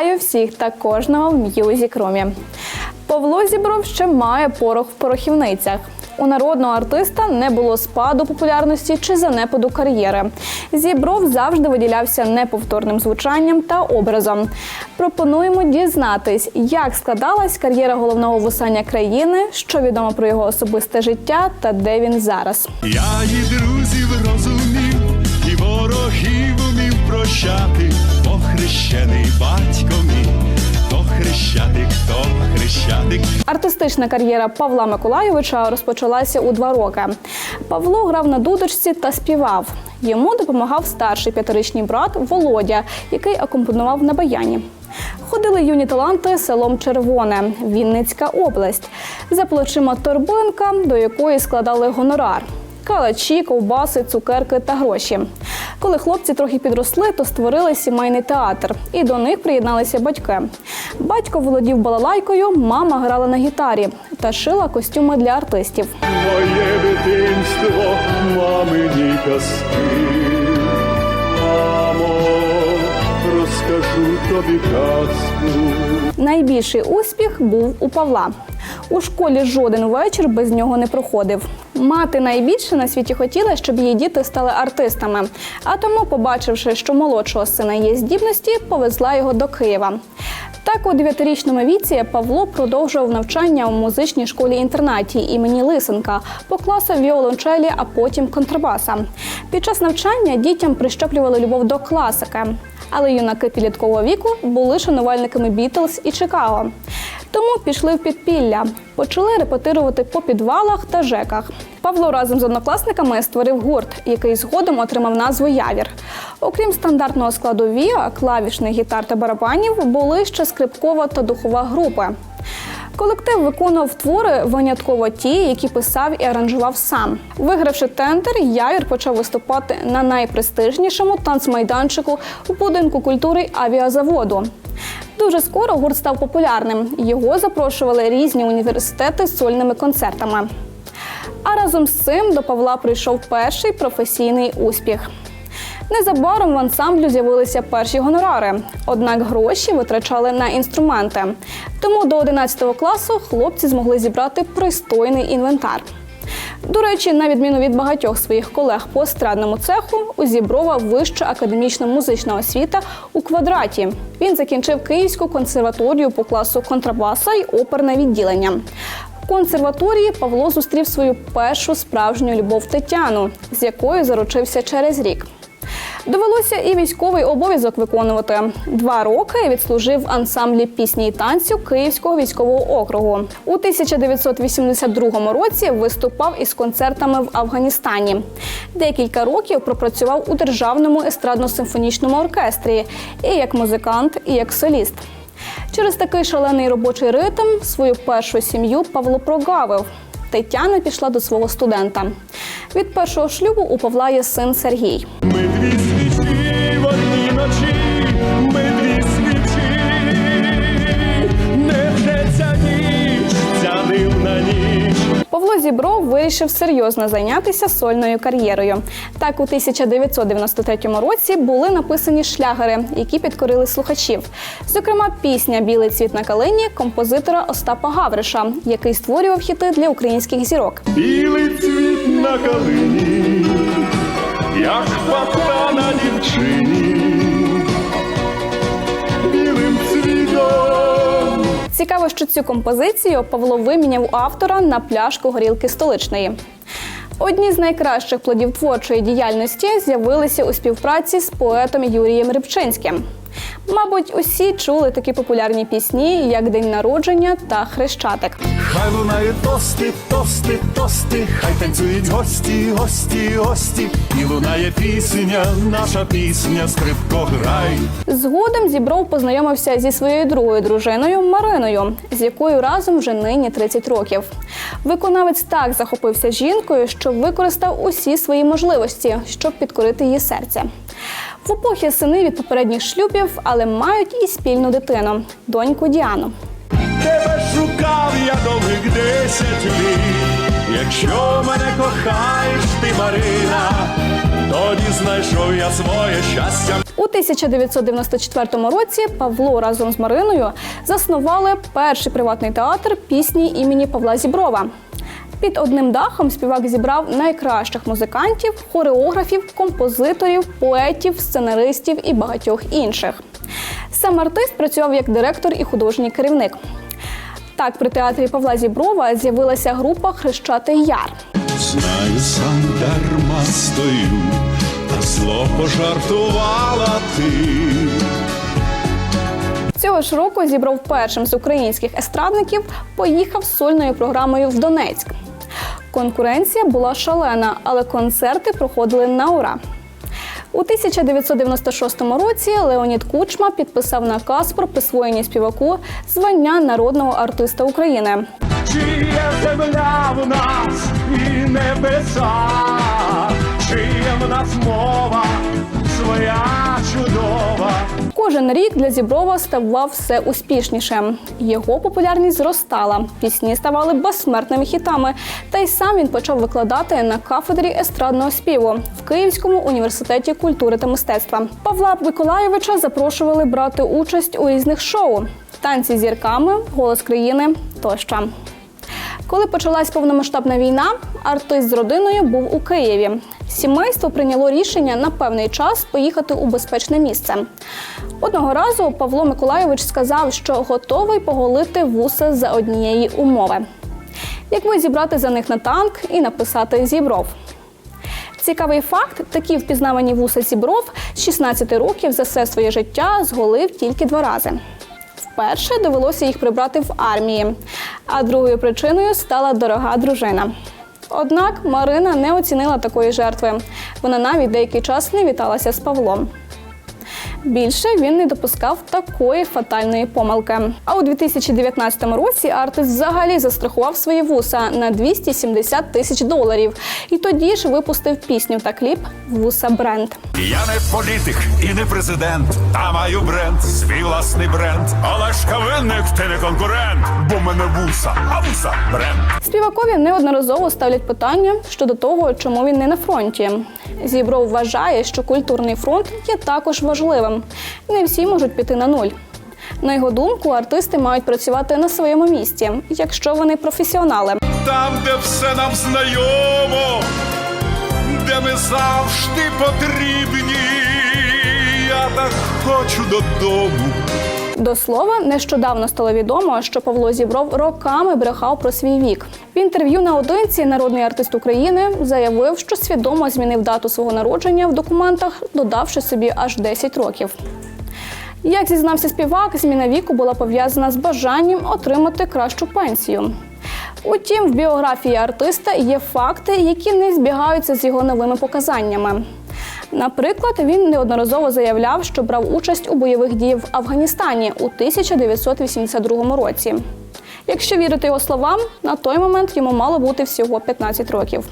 Вітаю всіх та кожного в М'юзік Румі. Павло Зібров ще має порох в порохівницях. У народного артиста не було спаду популярності чи занепаду кар'єри. Зібров завжди виділявся неповторним звучанням та образом. Пропонуємо дізнатись, як складалась кар'єра головного вусання країни, що відомо про його особисте життя та де він зараз. Я і друзів розумів, і ворогів умів прощати, Артистична кар'єра Павла Миколайовича розпочалася у два роки. Павло грав на дудочці та співав. Йому допомагав старший п'ятирічний брат Володя, який акомпонував на баяні. Ходили юні таланти селом Червоне, Вінницька область. За плечима торбинка, до якої складали гонорар. Калачі, ковбаси, цукерки та гроші. Коли хлопці трохи підросли, то створили сімейний театр, і до них приєдналися батьки. Батько володів балалайкою, мама грала на гітарі та шила костюми для артистів. Моє дитинство, мамині казки. Мамо, розкажу тобі казку. Найбільший успіх був у Павла. У школі жоден вечір без нього не проходив. Мати найбільше на світі хотіла, щоб її діти стали артистами. А тому, побачивши, що молодшого сина є здібності, повезла його до Києва. Так, у дев'ятирічному віці Павло продовжував навчання у музичній школі-інтернаті імені Лисенка по класу віолончелі, а потім контрабаса. Під час навчання дітям прищеплювали любов до класики. Але юнаки підліткового віку були шанувальниками Бітлз і Чикаго. Тому пішли в підпілля, почали репетирувати по підвалах та жеках. Павло разом з однокласниками створив гурт, який згодом отримав назву Явір. Окрім стандартного складу Віа, клавішних гітар та барабанів, були ще скрипкова та духова групи. Колектив виконував твори винятково ті, які писав і аранжував сам. Вигравши тендер, Явір почав виступати на найпрестижнішому танцмайданчику у будинку культури авіазаводу. Дуже скоро гурт став популярним. Його запрошували різні університети з сольними концертами. А разом з цим до Павла прийшов перший професійний успіх. Незабаром в ансамблю з'явилися перші гонорари, однак гроші витрачали на інструменти. Тому до 11 класу хлопці змогли зібрати пристойний інвентар. До речі, на відміну від багатьох своїх колег по естрадному цеху, у Зіброва вища академічна музична освіта у квадраті. Він закінчив Київську консерваторію по класу контрабаса й оперне відділення. В консерваторії Павло зустрів свою першу справжню любов Тетяну, з якою заручився через рік. Довелося і військовий обов'язок виконувати. Два роки відслужив ансамблі пісні і танцю Київського військового округу. У 1982 році виступав із концертами в Афганістані. Декілька років пропрацював у державному естрадно-симфонічному оркестрі і як музикант, і як соліст. Через такий шалений робочий ритм свою першу сім'ю Павло прогавив. Тетяна пішла до свого студента. Від першого шлюбу у Павла є син Сергій. Ми Павло Зібров вирішив серйозно зайнятися сольною кар'єрою. Так, у 1993 році були написані шлягери, які підкорили слухачів. Зокрема, пісня Білий цвіт на калині композитора Остапа Гавриша, який створював хіти для українських зірок. Білий цвіт на калині, як папа на дівчині, Цікаво, що цю композицію Павло виміняв автора на пляшку горілки столичної. Одні з найкращих плодів творчої діяльності з'явилися у співпраці з поетом Юрієм Рибчинським. Мабуть, усі чули такі популярні пісні, як День народження та Хрещатик. Хай лунають тости, тости, тости, хай танцюють гості, гості, гості, і лунає пісня, наша пісня, скрипко грай. Згодом Зібров познайомився зі своєю другою дружиною Мариною, з якою разом вже нині 30 років. Виконавець так захопився жінкою, що використав усі свої можливості, щоб підкорити її серце. В епохи сини від попередніх шлюбів, але мають і спільну дитину доньку Діану. Тебе шукав я довгих десять літ. Якщо мене кохаєш, ти Марина, тоді знайшов я своє щастя. У 1994 році Павло разом з Мариною заснували перший приватний театр пісні імені Павла Зіброва. Під одним дахом співак зібрав найкращих музикантів, хореографів, композиторів, поетів, сценаристів і багатьох інших. Сам артист працював як директор і художній керівник. Так, при театрі Павла Зіброва з'явилася група Хрещатий Яр. Знаю, сам дарма стою, та зло пожартувала ти. Цього ж року зібрав першим з українських естрадників, поїхав з сольною програмою в Донецьк. Конкуренція була шалена, але концерти проходили на ура. У 1996 році Леонід Кучма підписав наказ про присвоєння співаку звання народного артиста України. Чи є земля в нас і небеса, чи є в нас мова Кожен рік для Зіброва ставав все успішніше. Його популярність зростала, пісні ставали безсмертними хітами. Та й сам він почав викладати на кафедрі естрадного співу в Київському університеті культури та мистецтва. Павла Миколайовича запрошували брати участь у різних шоу: танці зірками, голос країни тощо. Коли почалась повномасштабна війна, артист з родиною був у Києві. Сімейство прийняло рішення на певний час поїхати у безпечне місце. Одного разу Павло Миколайович сказав, що готовий поголити вуса за однієї умови. Якби зібрати за них на танк і написати зібров. Цікавий факт: такі впізнавані вуса зібров з 16 років за все своє життя зголив тільки два рази. Вперше довелося їх прибрати в армії, а другою причиною стала дорога дружина. Однак Марина не оцінила такої жертви. Вона навіть деякий час не віталася з Павлом. Більше він не допускав такої фатальної помилки. А у 2019 році артист взагалі застрахував свої вуса на 270 тисяч доларів. І тоді ж випустив пісню та кліп Вуса бренд. Я не політик і не президент, та маю бренд, свій власний бренд. Але ж кавинник, ти не конкурент, бо мене вуса, а вуса бренд. Співакові неодноразово ставлять питання щодо того, чому він не на фронті. Зібров вважає, що культурний фронт є також важливим. Не всі можуть піти на нуль. На його думку, артисти мають працювати на своєму місці, якщо вони професіонали. Там, де все нам знайомо, де ми завжди потрібні. Я так хочу додому. До слова, нещодавно стало відомо, що Павло Зібров роками брехав про свій вік. В інтерв'ю наодинці народний артист України заявив, що свідомо змінив дату свого народження в документах, додавши собі аж 10 років. Як зізнався співак, зміна віку була пов'язана з бажанням отримати кращу пенсію. Утім, в біографії артиста є факти, які не збігаються з його новими показаннями. Наприклад, він неодноразово заявляв, що брав участь у бойових діях в Афганістані у 1982 році. Якщо вірити його словам, на той момент йому мало бути всього 15 років.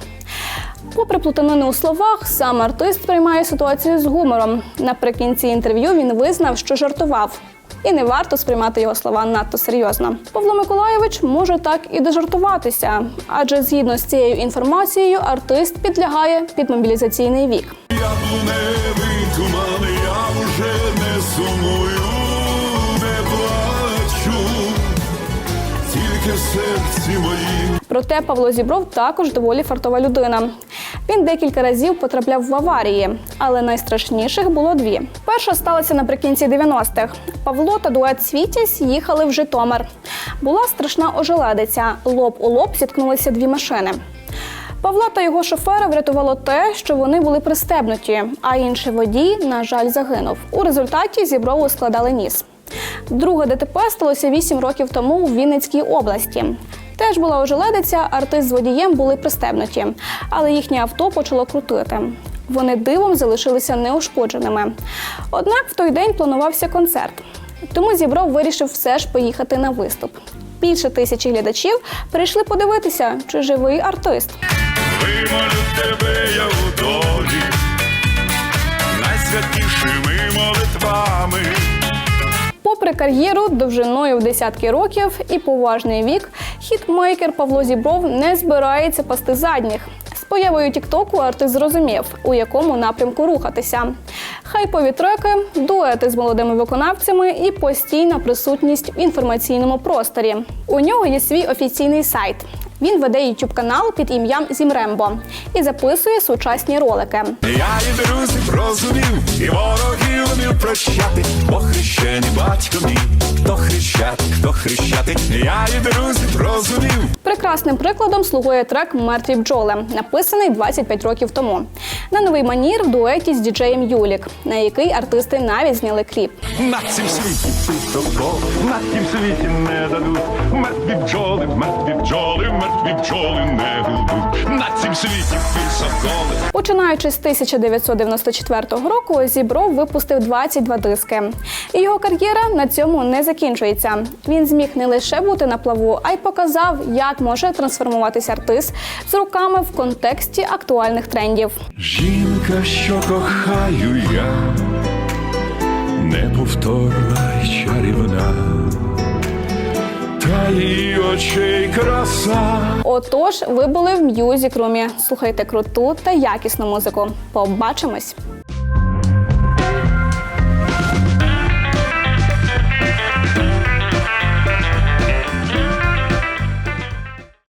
Попри плутанини у словах, сам артист приймає ситуацію з гумором. Наприкінці інтерв'ю він визнав, що жартував. І не варто сприймати його слова надто серйозно. Павло Миколайович може так і дожартуватися, адже згідно з цією інформацією, артист підлягає під мобілізаційний вік. Яблуневий туман, я вже не сумую, не плачу, тільки в серці моїм. Проте Павло Зібров також доволі фартова людина. Він декілька разів потрапляв в аварії, але найстрашніших було дві. Перша сталася наприкінці 90-х. Павло та дует Світязь їхали в Житомир. Була страшна ожеледиця. Лоб у лоб зіткнулися дві машини. Павла та його шофера врятувало те, що вони були пристебнуті, а інший водій, на жаль, загинув. У результаті зіброву складали ніс. Друге ДТП сталося 8 років тому у Вінницькій області. Теж була ожеледиця, артист з водієм були пристебнуті, але їхнє авто почало крутити. Вони дивом залишилися неушкодженими. Однак в той день планувався концерт. Тому Зібров вирішив все ж поїхати на виступ. Більше тисячі глядачів прийшли подивитися, чи живий артист. Вимолю тебе я у долі, найсвятішими молитвами. Попри кар'єру довжиною в десятки років і поважний вік, хітмейкер Павло Зібров не збирається пасти задніх. З появою Тіктоку артист зрозумів, у якому напрямку рухатися. Хайпові треки, дуети з молодими виконавцями і постійна присутність в інформаційному просторі. У нього є свій офіційний сайт. Він веде youtube канал під ім'ям Зімрембо і записує сучасні ролики. Я і друзів розумів, і ворогів вмів прощати, бо хрещений батько мій, хто хрещатик, хто хрещатик, я і друзів розумів. Прекрасним прикладом слугує трек Мертві бджоли, написаний 25 років тому. На новий манір в дуеті з діджеєм Юлік, на який артисти навіть зняли кліп. На цім світі світокол, на тім світі не дадуть. Мертві бджоли, мертві бджоли, мертві бджоли не гудуть. На цім світі високоли. Починаючи з 1994 року, Зібров випустив 22 диски. І його кар'єра на цьому не закінчується. Він зміг не лише бути на плаву, а й показав, як може трансформуватися артист з руками в контексті актуальних трендів. Жінка, що кохаю я, неповторна її очей краса. Отож, ви були в М'юзік Румі. Слухайте круту та якісну музику. Побачимось!